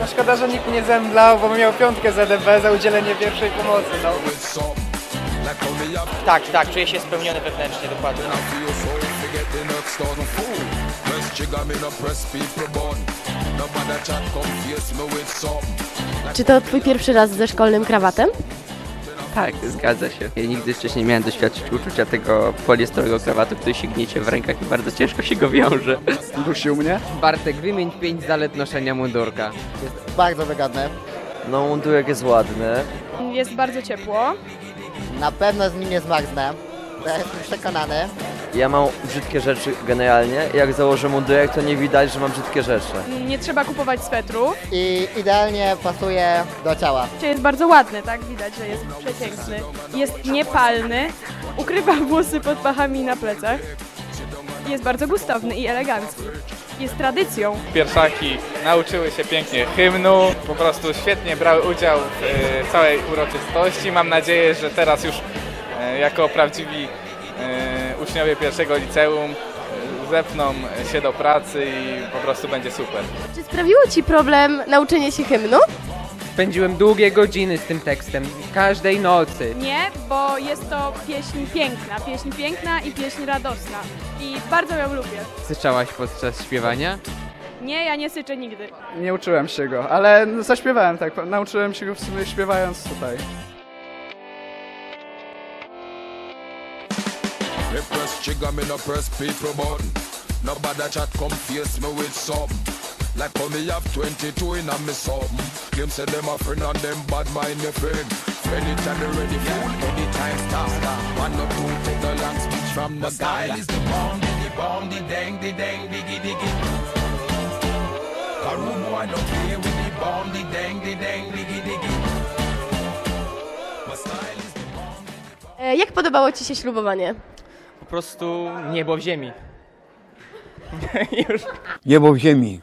No szkoda, że nikt nie zemdlał, bo miał piątkę ZDB za udzielenie pierwszej pomocy, no. Tak, tak, czuję się spełniony wewnętrznie, dokładnie. Czy to twój pierwszy raz ze szkolnym krawatem? Tak, zgadza się. Ja nigdy wcześniej nie miałem doświadczyć uczucia tego poliestrowego krawatu, który się gniecie w rękach i bardzo ciężko się go wiąże. Dusił mnie. Bartek, wymień pięć zalet noszenia mundurka. Bardzo wygodne. No mundurek jest ładny. Jest bardzo ciepło. Na pewno z nim nie zmarznę. Ja jestem przekonany. Ja mam brzydkie rzeczy generalnie. Jak założę mundurek, to nie widać, że mam brzydkie rzeczy. Nie trzeba kupować swetrów. I idealnie pasuje do ciała. Jest bardzo ładny, tak? Widać, że jest przepiękny. Jest niepalny. Ukrywa włosy pod pachami na plecach. Jest bardzo gustowny i elegancki. Jest tradycją. Pierwszaki nauczyły się pięknie hymnu, po prostu świetnie brały udział w e, całej uroczystości. Mam nadzieję, że teraz już jako prawdziwi e, uczniowie pierwszego liceum e, zepną się do pracy i po prostu będzie super. Czy sprawiło ci problem nauczenie się hymnu? Spędziłem długie godziny z tym tekstem, każdej nocy. Nie, bo jest to pieśń piękna. Pieśń piękna i pieśń radosna. I bardzo ją lubię. Syczałaś podczas śpiewania? Nie, ja nie syczę nigdy. Nie uczyłem się go, ale zaśpiewałem tak. Nauczyłem się go w sumie śpiewając tutaj. Me press trigger me no press people button. No matter chat come face me with something. Like how me have 22 in a me something. Them say them a friend and them bad mind me friend. Anytime they ready fool, anytime stop. One or two take the long speech from the style is the bomb, the bomb, the dang, the dang, diggy diggy. Karu boy no play with the bomb, the dang, the dang, diggy diggy. My style is the bomb. E, Jak podobało ci się ślubowanie? Prostu niebo w ziemi. Niebo w ziemi.